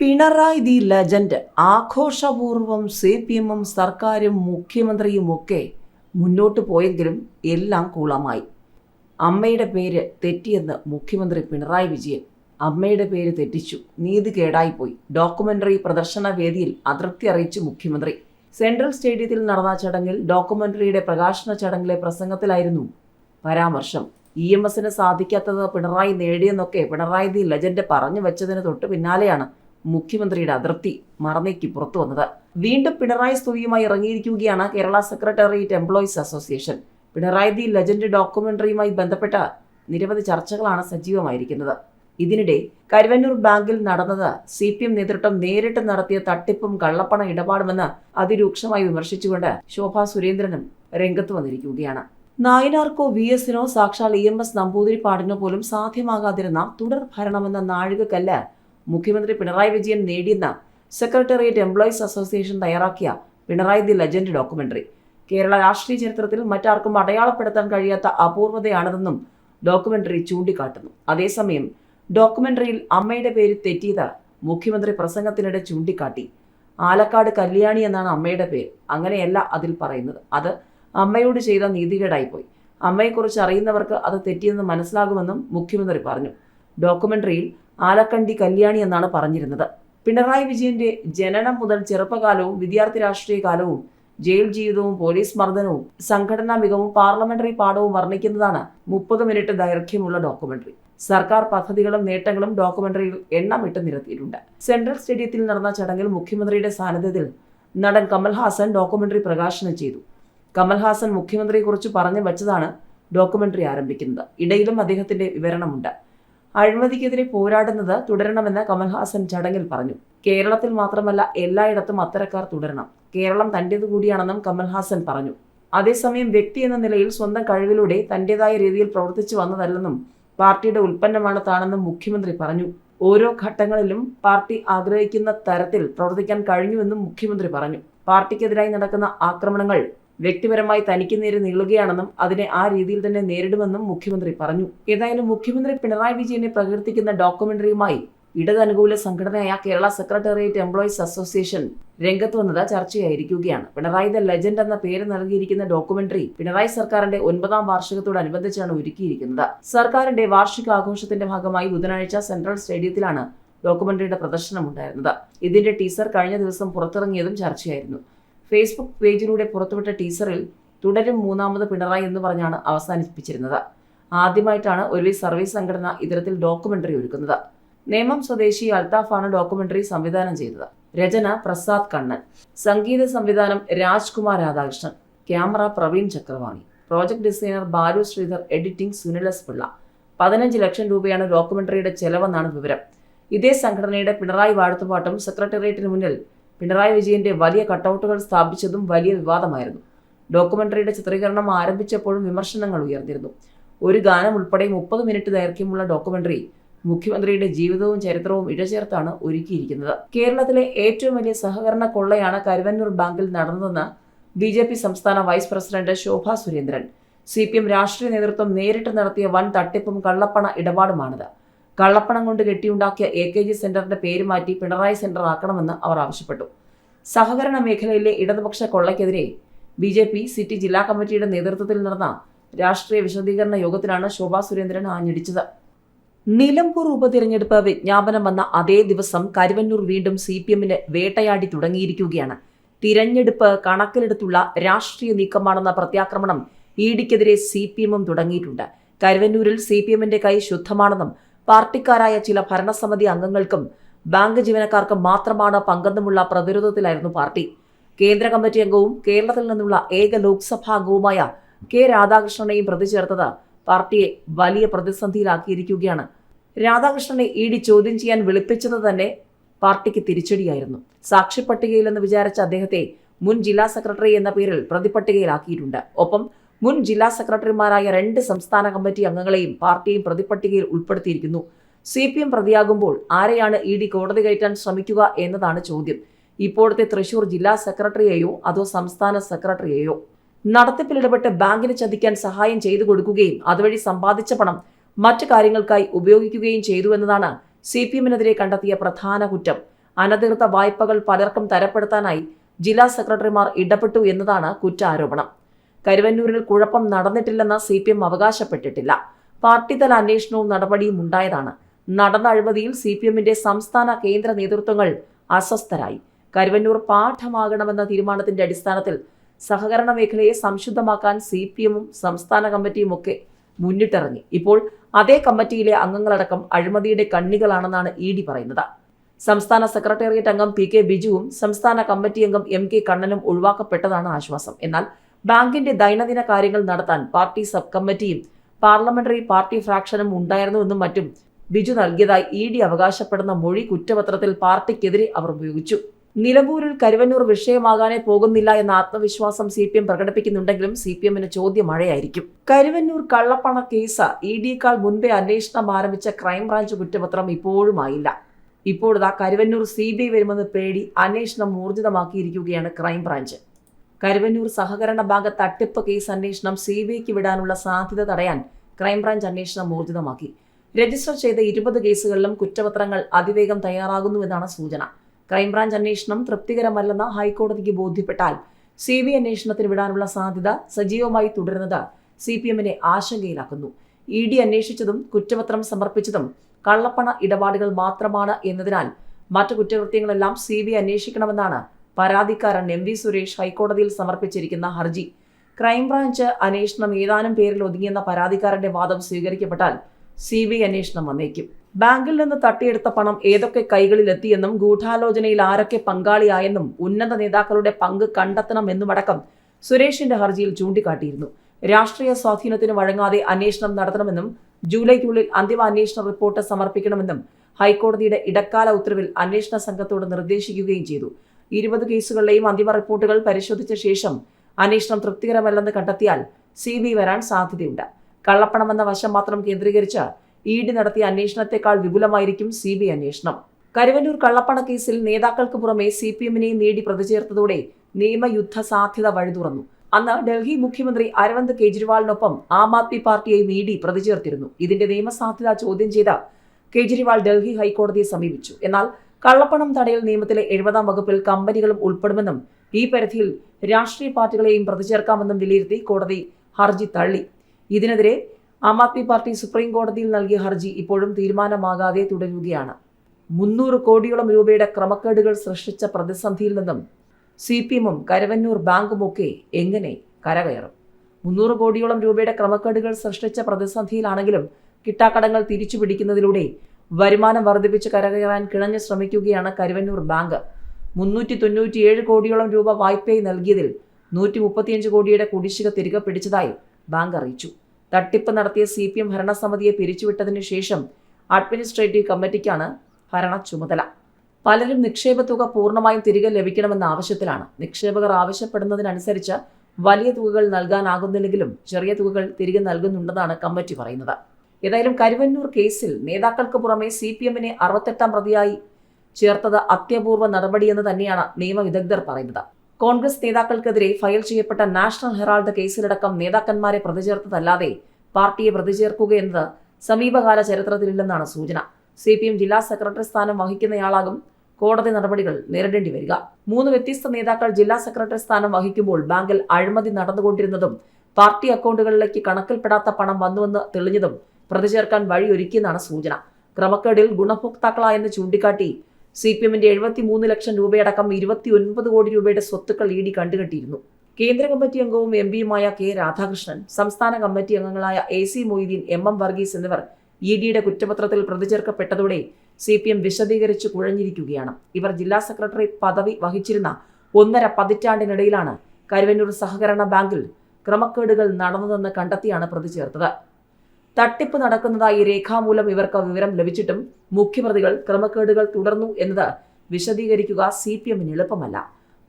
Pinarayi the legend ആഘോഷപൂർവം C P എമ്മും സർക്കാരും മുഖ്യമന്ത്രിയും ഒക്കെ മുന്നോട്ട് പോയെങ്കിലും എല്ലാം കൂളമായി. അമ്മയുടെ പേര് തെറ്റിയെന്ന് മുഖ്യമന്ത്രി പിണറായി വിജയൻ അമ്മയുടെ പേര് തെറ്റിച്ചു. നീതി കേടായിപ്പോയി. ഡോക്യുമെന്ററി പ്രദർശന വേദിയിൽ അതൃപ്തി അറിയിച്ചു മുഖ്യമന്ത്രി. സെൻട്രൽ സ്റ്റേഡിയത്തിൽ നടന്ന ചടങ്ങിൽ ഡോക്യുമെന്ററിയുടെ പ്രകാശന ചടങ്ങിലെ പ്രസംഗത്തിലായിരുന്നു പരാമർശം. ഇ എം എസിന് സാധിക്കാത്തത് പിണറായി നേടിയെന്നൊക്കെ പിണറായി ദി ലെജൻഡ് പറഞ്ഞു വെച്ചതിന് തൊട്ട് പിന്നാലെയാണ്. മുഖ്യമന്ത്രിയുടെ അതൃപ്തി മറന്നേക്ക് പുറത്തു വന്നത്. വീണ്ടും പിണറായി സ്തുതിയുമായി ഇറങ്ങിയിരിക്കുകയാണ് Kerala secretariat employees association. Pinarayi the legend ഡോക്യുമെന്ററിയുമായി ബന്ധപ്പെട്ട നിരവധി ചർച്ചകളാണ് സജീവമായിരിക്കുന്നത്. ഇതിനിടെ കരുവന്നൂർ ബാങ്കിൽ നടന്നത് സി പി എം നേതൃത്വം നേരിട്ട് നടത്തിയ തട്ടിപ്പും കള്ളപ്പണ ഇടപാടുമെന്ന് അതിരൂക്ഷമായി വിമർശിച്ചുകൊണ്ട് ശോഭാ സുരേന്ദ്രനും രംഗത്ത് വന്നിരിക്കുകയാണ്. നായനാർക്കോ വി എസിനോ സാക്ഷാൽ ഇ എം എസ് നമ്പൂതിരിപ്പാടിനോ പോലും സാധ്യമാകാതിരുന്ന തുടർ ഭരണമെന്ന നാഴികക്കല്ല് മുഖ്യമന്ത്രി പിണറായി വിജയൻ നേടിയെന്ന സെക്രട്ടേറിയറ്റ് എംപ്ലോയീസ് അസോസിയേഷൻ തയ്യാറാക്കിയ Pinarayi the legend documentary. Kerala രാഷ്ട്രീയ ചരിത്രത്തിൽ മറ്റാർക്കും അടയാളപ്പെടുത്താൻ കഴിയാത്ത അപൂർവതയാണിതെന്നും ഡോക്യുമെന്ററി ചൂണ്ടിക്കാട്ടുന്നു. അതേസമയം ഡോക്യുമെന്ററിയിൽ അമ്മയുടെ പേര് തെറ്റിയത് മുഖ്യമന്ത്രി പ്രസംഗത്തിനിടെ ചൂണ്ടിക്കാട്ടി. ആലക്കാട് കല്യാണി എന്നാണ് അമ്മയുടെ പേര്. അങ്ങനെയല്ല അതിൽ പറയുന്നത്. അത് അമ്മയോട് ചെയ്ത നീതികേടായിപ്പോയി. അമ്മയെക്കുറിച്ച് അറിയുന്നവർക്ക് അത് തെറ്റിയെന്ന് മനസ്സിലാകുമെന്നും മുഖ്യമന്ത്രി പറഞ്ഞു. ഡോക്യുമെന്ററിയിൽ ആലക്കണ്ടി കല്യാണി എന്നാണ് പറഞ്ഞിരുന്നത്. പിണറായി വിജയന്റെ ജനനം മുതൽ ചെറുപ്പകാലവും വിദ്യാർത്ഥി രാഷ്ട്രീയ കാലവും ജയിൽ ജീവിതവും പോലീസ് മർദ്ദനവും സംഘടനാ മികവും പാർലമെന്ററി പാഠവും വർണിക്കുന്നതാണ് മുപ്പത് മിനിറ്റ് ദൈർഘ്യമുള്ള ഡോക്യുമെന്ററി. സർക്കാർ പദ്ധതികളും നേട്ടങ്ങളും ഡോക്യുമെന്ററിയിൽ എണ്ണമിട്ട് നിരത്തിയിട്ടുണ്ട്. സെൻട്രൽ സ്റ്റേഡിയത്തിൽ നടന്ന ചടങ്ങിൽ മുഖ്യമന്ത്രിയുടെ സാന്നിധ്യത്തിൽ നടൻ കമൽഹാസൻ ഡോക്യുമെന്ററി പ്രകാശനം ചെയ്തു. കമൽഹാസൻ മുഖ്യമന്ത്രിയെക്കുറിച്ച് പറഞ്ഞു വച്ചതാണ് ഡോക്യുമെന്ററി ആരംഭിക്കുന്നത്. ഇടയിലും അദ്ദേഹത്തിന്റെ വിവരണമുണ്ട്. അഴിമതിക്കെതിരെ പോരാടുന്നത് തുടരണമെന്ന് കമൽഹാസൻ ചടങ്ങിൽ പറഞ്ഞു. കേരളത്തിൽ മാത്രമല്ല എല്ലായിടത്തും അത്തരക്കാർ തുടരണം. കേരളം തന്റേതു കൂടിയാണെന്നും കമൽഹാസൻ പറഞ്ഞു. അതേസമയം വ്യക്തി എന്ന നിലയിൽ സ്വന്തം കഴിവിലൂടെ തന്റേതായ രീതിയിൽ പ്രവർത്തിച്ചു വന്നതല്ലെന്നും പാർട്ടിയുടെ ഉൽപ്പന്നമാണ് താനെന്നും മുഖ്യമന്ത്രി പറഞ്ഞു. ഓരോ ഘട്ടങ്ങളിലും പാർട്ടി ആഗ്രഹിക്കുന്ന തരത്തിൽ പ്രവർത്തിക്കാൻ കഴിഞ്ഞുവെന്നും മുഖ്യമന്ത്രി പറഞ്ഞു. പാർട്ടിക്കെതിരായി നടക്കുന്ന ആക്രമണങ്ങൾ വ്യക്തിപരമായി തനിക്ക് നേരെ നീളുകയാണെന്നും അതിനെ ആ രീതിയിൽ തന്നെ നേരിടുമെന്നും മുഖ്യമന്ത്രി പറഞ്ഞു. ഏതായാലും മുഖ്യമന്ത്രി പിണറായി വിജയനെ പ്രകീർത്തിക്കുന്ന ഡോക്യുമെന്ററിയുമായി ഇടതനുകൂല സംഘടനയായ കേരള സെക്രട്ടേറിയറ്റ് എംപ്ലോയീസ് അസോസിയേഷൻ രംഗത്ത് വന്നത് ചർച്ചയായിരിക്കുകയാണ്. പിണറായി ദ ലെജൻഡ് എന്ന പേര് നൽകിയിരിക്കുന്ന ഡോക്യുമെന്ററി പിണറായി സർക്കാരിന്റെ ഒൻപതാം വാർഷികത്തോടനുബന്ധിച്ചാണ് ഒരുക്കിയിരിക്കുന്നത്. സർക്കാരിന്റെ വാർഷിക ആഘോഷത്തിന്റെ ഭാഗമായി ബുധനാഴ്ച സെൻട്രൽ സ്റ്റേഡിയത്തിലാണ് ഡോക്യുമെന്ററിയുടെ പ്രദർശനം ഉണ്ടായിരുന്നത് ഇതിന്റെ ടീസർ കഴിഞ്ഞ ദിവസം പുറത്തിറങ്ങിയതും ചർച്ചയായിരുന്നു. ഫേസ്ബുക്ക് പേജിലൂടെ പുറത്തുവിട്ട ടീസറിൽ തുടരും മൂന്നാമത് പിണറായി എന്ന് പറഞ്ഞാണ് അവസാനിപ്പിച്ചിരുന്നത്. ആദ്യമായിട്ടാണ് ഒരു സർവീസ് സംഘടന ഇത്തരത്തിൽ ഡോക്യുമെന്ററി ഒരുക്കുന്നത്. നേമം സ്വദേശി അൽത്താഫാണ് ഡോക്യുമെന്ററി സംവിധാനം ചെയ്തത്. രചന പ്രസാദ് കണ്ണൻ. സംഗീത സംവിധാനം Rajkumar Radhakrishnan. Camera Praveen Chakravani. Project designer Balu Sreedhar editing Sunilas Pillai. പതിനഞ്ച് ലക്ഷം രൂപയാണ് ഡോക്യുമെന്ററിയുടെ ചെലവെന്നാണ് വിവരം. ഇതേ സംഘടനയുടെ പിണറായി വാഴ്ത്തുപാട്ടും സെക്രട്ടേറിയറ്റിന് മുന്നിൽ പിണറായി വിജയന്റെ വലിയ കട്ടൗട്ടുകൾ സ്ഥാപിച്ചതും വലിയ വിവാദമായിരുന്നു. ഡോക്യുമെന്ററിയുടെ ചിത്രീകരണം ആരംഭിച്ചപ്പോഴും വിമർശനങ്ങൾ ഉയർന്നിരുന്നു. ഒരു ഗാനം ഉൾപ്പെടെ മുപ്പത് മിനിറ്റ് ദൈർഘ്യമുള്ള ഡോക്യുമെന്ററി മുഖ്യമന്ത്രിയുടെ ജീവിതവും ചരിത്രവും ഇഴചേർത്താണ് ഒരുക്കിയിരിക്കുന്നത്. കേരളത്തിലെ ഏറ്റവും വലിയ സഹകരണ കൊള്ളയാണ് കരുവന്നൂർ ബാങ്കിൽ നടന്നതെന്ന് ബി ജെ പി സംസ്ഥാന vice president Shobha Surendran. C P M രാഷ്ട്രീയ നേതൃത്വം നേരിട്ട് നടത്തിയ വൻ തട്ടിപ്പും കള്ളപ്പണ ഇടപാടുമാണിത്. കള്ളപ്പണം കൊണ്ട് കെട്ടിയുണ്ടാക്കിയ എ കെ ജി സെന്ററിന്റെ പേര് മാറ്റി പിണറായി സെന്റർ ആക്കണമെന്ന് അവർ ആവശ്യപ്പെട്ടു. സഹകരണ മേഖലയിലെ ഇടതുപക്ഷ കൊള്ളയ്ക്കെതിരെ ബി ജെ പി സിറ്റി ജില്ലാ കമ്മിറ്റിയുടെ നേതൃത്വത്തിൽ നടന്ന രാഷ്ട്രീയ വിശദീകരണ യോഗത്തിലാണ് ശോഭാ സുരേന്ദ്രൻ ആഞ്ഞടിച്ചത്. നിലമ്പൂർ ഉപതിരഞ്ഞെടുപ്പ് വിജ്ഞാപനം വന്ന അതേ ദിവസം കരുവന്നൂർ വീണ്ടും സി പി എമ്മിന് വേട്ടയാടി തുടങ്ങിയിരിക്കുകയാണ്. തിരഞ്ഞെടുപ്പ് കണക്കിലെടുത്തുള്ള രാഷ്ട്രീയ നീക്കമാണെന്ന പ്രത്യാക്രമണം ഇ ഡിക്കെതിരെ സി പി എമ്മും തുടങ്ങിയിട്ടുണ്ട്. കരുവന്നൂരിൽ സി പി എമ്മിന്റെ കൈ ശുദ്ധമാണെന്നും പാർട്ടിക്കാരായ ചില ഭരണസമിതി അംഗങ്ങൾക്കും ബാങ്ക് ജീവനക്കാർക്കും മാത്രമാണ് പങ്കെന്നുമുള്ള പ്രതിരോധത്തിലായിരുന്നു പാർട്ടി. കേന്ദ്ര കമ്മിറ്റി അംഗവും കേരളത്തിൽ നിന്നുള്ള ഏക ലോക്സഭാ അംഗവുമായ കെ രാധാകൃഷ്ണനെയും പ്രതി ചേർത്തത് പാർട്ടിയെ വലിയ പ്രതിസന്ധിയിലാക്കിയിരിക്കുകയാണ്. രാധാകൃഷ്ണനെ ഇ ഡി ചോദ്യം ചെയ്യാൻ വിളിപ്പിച്ചത് തന്നെ പാർട്ടിക്ക് തിരിച്ചടിയായിരുന്നു. സാക്ഷിപ്പട്ടികയിലെന്ന് വിചാരിച്ച അദ്ദേഹത്തെ മുൻ ജില്ലാ സെക്രട്ടറി എന്ന പേരിൽ പ്രതിപട്ടികയിലാക്കിയിട്ടുണ്ട് ഒപ്പം മുൻ ജില്ലാ സെക്രട്ടറിമാരായ രണ്ട് സംസ്ഥാന കമ്മിറ്റി അംഗങ്ങളെയും പാർട്ടിയും പ്രതിപട്ടികയിൽ ഉൾപ്പെടുത്തിയിരിക്കുന്നു. സി പി എം പ്രതിയാകുമ്പോൾ ആരെയാണ് ഇ ഡി കോടതി കയറ്റാൻ ശ്രമിക്കുക എന്നതാണ് ചോദ്യം. ഇപ്പോഴത്തെ തൃശൂർ ജില്ലാ സെക്രട്ടറിയെയോ അതോ സംസ്ഥാന സെക്രട്ടറിയെയോ? നടത്തിപ്പിൽ ഇടപെട്ട് ബാങ്കിന് ചതിക്കാൻ സഹായം ചെയ്തു കൊടുക്കുകയും അതുവഴി സമ്പാദിച്ച പണം മറ്റു കാര്യങ്ങൾക്കായി ഉപയോഗിക്കുകയും ചെയ്തു എന്നതാണ് സി പി എമ്മിനെതിരെ കണ്ടെത്തിയ പ്രധാന കുറ്റം. അനധികൃത വായ്പകൾ പലർക്കും തരപ്പെടുത്താനായി ജില്ലാ സെക്രട്ടറിമാർ ഇടപെട്ടു എന്നതാണ് കുറ്റാരോപണം. കരുവന്നൂരിൽ കുഴപ്പം നടന്നിട്ടില്ലെന്ന് സി പി എം അവകാശപ്പെട്ടിട്ടില്ല. പാർട്ടിതല അന്വേഷണവും നടപടിയും ഉണ്ടായതാണ്. നടന്ന അഴിമതിയിൽ സി പി എമ്മിന്റെ സംസ്ഥാന കേന്ദ്ര നേതൃത്വങ്ങൾ അസ്വസ്ഥരായി. കരുവന്നൂർ പാഠമാകണമെന്ന തീരുമാനത്തിന്റെ അടിസ്ഥാനത്തിൽ സഹകരണ മേഖലയെ സംശുദ്ധമാക്കാൻ സി പി എമ്മും സംസ്ഥാന കമ്മിറ്റിയും ഒക്കെ മുന്നിട്ടിറങ്ങി. ഇപ്പോൾ അതേ കമ്മിറ്റിയിലെ അംഗങ്ങളടക്കം അഴിമതിയുടെ കണ്ണികളാണെന്നാണ് ഇ ഡി പറയുന്നത്. സംസ്ഥാന സെക്രട്ടേറിയറ്റ് അംഗം പി കെ ബിജുവും സംസ്ഥാന കമ്മിറ്റി അംഗം എം കെ കണ്ണനും ഒഴിവാക്കപ്പെട്ടതാണ് ആശ്വാസം. എന്നാൽ ബാങ്കിന്റെ ദൈനംദിന കാര്യങ്ങൾ നടത്താൻ പാർട്ടി സബ് കമ്മിറ്റിയും പാർലമെന്ററി പാർട്ടി ഫ്രാക്ഷനും ഉണ്ടായിരുന്നുവെന്നും മറ്റും ബിജു നൽകിയതായി ഇ ഡി അവകാശപ്പെടുന്ന മൊഴി കുറ്റപത്രത്തിൽ പാർട്ടിക്കെതിരെ അവർ ഉപയോഗിച്ചു. നിലമ്പൂരിൽ കരുവന്നൂർ വിഷയമാകാനേ പോകുന്നില്ല എന്ന ആത്മവിശ്വാസം സി പി എം പ്രകടിപ്പിക്കുന്നുണ്ടെങ്കിലും സി പി എമ്മിന് ചോദ്യം മഴയായിരിക്കും. കരുവന്നൂർ കള്ളപ്പണ കേസ് ഇ ഡിയേക്കാൾ മുൻപേ അന്വേഷണം ആരംഭിച്ച ക്രൈംബ്രാഞ്ച് കുറ്റപത്രം ഇപ്പോഴും ആയില്ല. ഇപ്പോഴിതാ കരുവന്നൂർ സി ബി ഐ വരുമെന്ന് പേടി അന്വേഷണം ഊർജിതമാക്കിയിരിക്കുകയാണ് ക്രൈംബ്രാഞ്ച്. കരുവന്നൂർ സഹകരണ ബാങ്ക് തട്ടിപ്പ് കേസ് അന്വേഷണം സി ബി ഐക്ക് വിടാനുള്ള സാധ്യത തടയാൻ ക്രൈംബ്രാഞ്ച് അന്വേഷണം ഊർജിതമാക്കി. രജിസ്റ്റർ ചെയ്ത ഇരുപത് കേസുകളിലും കുറ്റപത്രങ്ങൾ അതിവേഗം തയ്യാറാകുന്നുവെന്നാണ് സൂചന. ക്രൈംബ്രാഞ്ച് അന്വേഷണം തൃപ്തികരമല്ലെന്ന് ഹൈക്കോടതിക്ക് ബോധ്യപ്പെട്ടാൽ സി ബി അന്വേഷണത്തിന് വിടാനുള്ള സാധ്യത സജീവമായി തുടരുന്നത് സി പി എമ്മിനെ ആശങ്കയിലാക്കുന്നു. ഇ ഡി അന്വേഷിച്ചതും കുറ്റപത്രം സമർപ്പിച്ചതും കള്ളപ്പണ ഇടപാടുകൾ മാത്രമാണ് എന്നതിനാൽ മറ്റു കുറ്റകൃത്യങ്ങളെല്ലാം സി ബി അന്വേഷിക്കണമെന്നാണ് പരാതിക്കാരൻ എം വി സുരേഷ് ഹൈക്കോടതിയിൽ സമർപ്പിച്ചിരിക്കുന്ന ഹർജി. ക്രൈംബ്രാഞ്ച് അന്വേഷണം ഏതാനും പേരിൽ ഒതുങ്ങിയെന്ന പരാതിക്കാരന്റെ വാദം സ്വീകരിക്കപ്പെട്ടാൽ സി ബി ഐ അന്വേഷണം വന്നേക്കും. ബാങ്കിൽ നിന്ന് തട്ടിയെടുത്ത പണം ഏതൊക്കെ കൈകളിലെത്തിയെന്നും ഗൂഢാലോചനയിൽ ആരൊക്കെ പങ്കാളിയായെന്നും ഉന്നത നേതാക്കളുടെ പങ്ക് കണ്ടെത്തണമെന്നുമടക്കം സുരേഷിന്റെ ഹർജിയിൽ ചൂണ്ടിക്കാട്ടിയിരുന്നു. രാഷ്ട്രീയ സ്വാധീനത്തിന് വഴങ്ങാതെ അന്വേഷണം നടത്തണമെന്നും ജൂലൈക്കുള്ളിൽ അന്തിമ അന്വേഷണ റിപ്പോർട്ട് സമർപ്പിക്കണമെന്നും ഹൈക്കോടതിയുടെ ഇടക്കാല ഉത്തരവിൽ അന്വേഷണ സംഘത്തോട് നിർദ്ദേശിക്കുകയും ചെയ്തു. ഇരുപത് കേസുകളിലെയും അന്തിമ റിപ്പോർട്ടുകൾ പരിശോധിച്ച ശേഷം അന്വേഷണം തൃപ്തികരമല്ലെന്ന് കണ്ടെത്തിയാൽ സി ബി വരാൻ സാധ്യതയുണ്ട്. കള്ളപ്പണമെന്ന വശം മാത്രം കേന്ദ്രീകരിച്ച് ഇ ഡി നടത്തിയ അന്വേഷണത്തെക്കാൾ വിപുലമായിരിക്കും സി ബി അന്വേഷണം. കരുവന്നൂർ കള്ളപ്പണ കേസിൽ നേതാക്കൾക്ക് പുറമെ സി പി എമ്മിനെയും നേടി പ്രതിചേർത്തതോടെ നിയമയുദ്ധ സാധ്യത വഴിതുറന്നു അന്ന് ഡൽഹി മുഖ്യമന്ത്രി അരവിന്ദ് കെജ്രിവാളിനൊപ്പം ആം ആദ്മി പാർട്ടിയെയും ഇ ഡി പ്രതിചേർത്തിരുന്നു. ഇതിന്റെ നിയമസാധ്യത ചോദ്യം ചെയ്ത കെജ്രിവാൾ ഡൽഹി ഹൈക്കോടതിയെ സമീപിച്ചു. എന്നാൽ കള്ളപ്പണം തടയൽ നിയമത്തിലെ എഴുപതാം വകുപ്പിൽ കമ്പനികളും ഉൾപ്പെടുമെന്നും ഈ പരിധിയിൽ രാഷ്ട്രീയ പാർട്ടികളെയും പ്രതിചേർക്കാമെന്നും വിലയിരുത്തി കോടതി ഹർജി തള്ളി. ഇതിനെതിരെ ആം ആദ്മി പാർട്ടി സുപ്രീം കോടതിയിൽ നൽകിയ ഹർജി ഇപ്പോഴും തീരുമാനമാകാതെ തുടരുകയാണ്. മുന്നൂറ് കോടിയോളം രൂപയുടെ ക്രമക്കേടുകൾ സൃഷ്ടിച്ച പ്രതിസന്ധിയിൽ നിന്നും സി പി എമ്മും കരവന്നൂർ ബാങ്കുമൊക്കെ എങ്ങനെ കരകയറും? മുന്നൂറ് കോടിയോളം രൂപയുടെ ക്രമക്കേടുകൾ സൃഷ്ടിച്ച പ്രതിസന്ധിയിലാണെങ്കിലും കിട്ടാക്കടങ്ങൾ തിരിച്ചു പിടിക്കുന്നതിലൂടെ വരുമാനം വർദ്ധിപ്പിച്ച് കരകയറാൻ കിണഞ്ഞ് ശ്രമിക്കുകയാണ് കരുവന്നൂർ ബാങ്ക്. മുന്നൂറ്റി തൊണ്ണൂറ്റിയേഴ് കോടിയോളം രൂപ വായ്പയായി നൽകിയതിൽ നൂറ്റി മുപ്പത്തിയഞ്ച് കോടിയുടെ കുടിശ്ശിക തിരികെ പിടിച്ചതായി ബാങ്ക് അറിയിച്ചു. തട്ടിപ്പ് നടത്തിയ സി പി എം ഭരണസമിതിയെ പിരിച്ചുവിട്ടതിനു ശേഷം അഡ്മിനിസ്ട്രേറ്റീവ് കമ്മിറ്റിക്കാണ് ഭരണ ചുമതല. പലരും നിക്ഷേപ തുക പൂർണമായും തിരികെ ലഭിക്കണമെന്ന ആവശ്യത്തിലാണ്. നിക്ഷേപകർ ആവശ്യപ്പെടുന്നതിനനുസരിച്ച് വലിയ തുകകൾ നൽകാനാകുന്നില്ലെങ്കിലും ചെറിയ തുകകൾ തിരികെ നൽകുന്നുണ്ടെന്നാണ് കമ്മിറ്റി പറയുന്നത്. ഏതായാലും കരുവന്നൂർ കേസിൽ നേതാക്കൾക്ക് പുറമെ സി പി എമ്മിനെ അറുപത്തെട്ടാം പ്രതിയായി ചേർത്തത് അത്യപൂർവ നടപടിയെന്ന് തന്നെയാണ് നിയമവിദഗ്ധർ പറയുന്നത്. കോൺഗ്രസ് നേതാക്കൾക്കെതിരെ ഫയൽ ചെയ്യപ്പെട്ട നാഷണൽ ഹെറാൾഡ് കേസിലടക്കം നേതാക്കന്മാരെ പ്രതിചേർത്തതല്ലാതെ പാർട്ടിയെ പ്രതിചേർക്കുകയെന്നത് സമീപകാല ചരിത്രത്തിലില്ലെന്നാണ് സൂചന. സി പി എം ജില്ലാ സെക്രട്ടറി സ്ഥാനം വഹിക്കുന്നയാളാകും കോടതി നടപടികൾ നേരിടേണ്ടി വരിക. മൂന്ന് വ്യത്യസ്ത നേതാക്കൾ ജില്ലാ സെക്രട്ടറി സ്ഥാനം വഹിക്കുമ്പോൾ ബാങ്കിൽ അഴിമതി നടന്നുകൊണ്ടിരുന്നതും പാർട്ടി അക്കൗണ്ടുകളിലേക്ക് കണക്കിൽപ്പെടാത്ത പണം വന്നുവെന്ന് തെളിഞ്ഞതും പ്രതിചേർക്കാൻ വഴിയൊരുക്കിയെന്നാണ് സൂചന. ക്രമക്കേടിൽ ഗുണഭോക്താക്കളായെന്ന് ചൂണ്ടിക്കാട്ടി സി പി എമ്മിന്റെ എഴുപത്തി മൂന്ന് ലക്ഷം രൂപയടക്കം ഇരുപത്തി ഒൻപത് കോടി രൂപയുടെ സ്വത്തുക്കൾ ഇ ഡി കണ്ടുകെട്ടിയിരുന്നു. കേന്ദ്ര കമ്മിറ്റി അംഗവും എം പിയുമായ കെ രാധാകൃഷ്ണൻ സംസ്ഥാന കമ്മിറ്റി അംഗങ്ങളായ A C Moideen M M Varghese എന്നിവർ ഇ ഡിയുടെ കുറ്റപത്രത്തിൽ പ്രതിചേർക്കപ്പെട്ടതോടെ സി പി എം വിശദീകരിച്ച് കുഴഞ്ഞിരിക്കുകയാണ്. ഇവർ ജില്ലാ സെക്രട്ടറി പദവി വഹിച്ചിരുന്ന ഒന്നര പതിറ്റാണ്ടിനിടയിലാണ് കരുവന്നൂർ സഹകരണ ബാങ്കിൽ ക്രമക്കേടുകൾ നടന്നതെന്ന് കണ്ടെത്തിയാണ് പ്രതിചേർത്തത്. തട്ടിപ്പ് നടക്കുന്നതായി രേഖാമൂലം ഇവർക്ക് വിവരം ലഭിച്ചിട്ടും മുഖ്യപ്രതികൾ ക്രമക്കേടുകൾ തുടർന്നു എന്നത് വിശദീകരിക്കുക സി പി എമ്മിന് എളുപ്പമല്ല.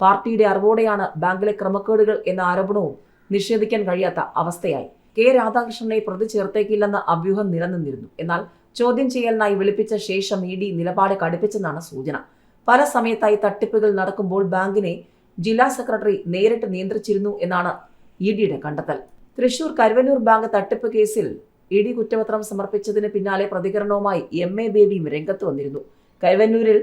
പാർട്ടിയുടെ അറിവോടെയാണ് ബാങ്കിലെ ക്രമക്കേടുകൾ എന്ന ആരോപണവും നിഷേധിക്കാൻ കഴിയാത്ത അവസ്ഥയായി. കെ രാധാകൃഷ്ണനെ പ്രതി ചേർത്തേക്കില്ലെന്ന അഭ്യൂഹം നിലനിന്നിരുന്നു. എന്നാൽ ചോദ്യം ചെയ്യലിനായി വിളിപ്പിച്ച ശേഷം ഇ ഡി നിലപാട് കടുപ്പിച്ചെന്നാണ് സൂചന. പല സമയത്തായി തട്ടിപ്പുകൾ നടക്കുമ്പോൾ ബാങ്കിനെ ജില്ലാ സെക്രട്ടറി നേരിട്ട് നിയന്ത്രിച്ചിരുന്നു എന്നാണ് ഇ ഡിയുടെ കണ്ടെത്തൽ. തൃശൂർ കരുവന്നൂർ ബാങ്ക് തട്ടിപ്പ് കേസിൽ ഇ ഡി കുറ്റപത്രം സമർപ്പിച്ചതിന് പിന്നാലെ പ്രതികരണവുമായി എം എ ബേബിയും രംഗത്ത് വന്നിരുന്നു. കൈവന്നൂരിൽ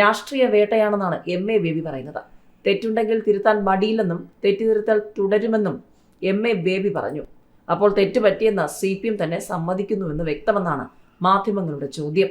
രാഷ്ട്രീയ വേട്ടയാണെന്നാണ് എം എ ബേബി പറയുന്നത്. തെറ്റുണ്ടെങ്കിൽ തിരുത്താൻ മടിയില്ലെന്നും തെറ്റുതിരുത്തൽ തുടരുമെന്നും എം എ ബേബി പറഞ്ഞു. അപ്പോൾ തെറ്റുപറ്റിയെന്ന് സി പി എം തന്നെ സമ്മതിക്കുന്നുവെന്ന് വ്യക്തമെന്നാണ് മാധ്യമങ്ങളുടെ ചോദ്യം.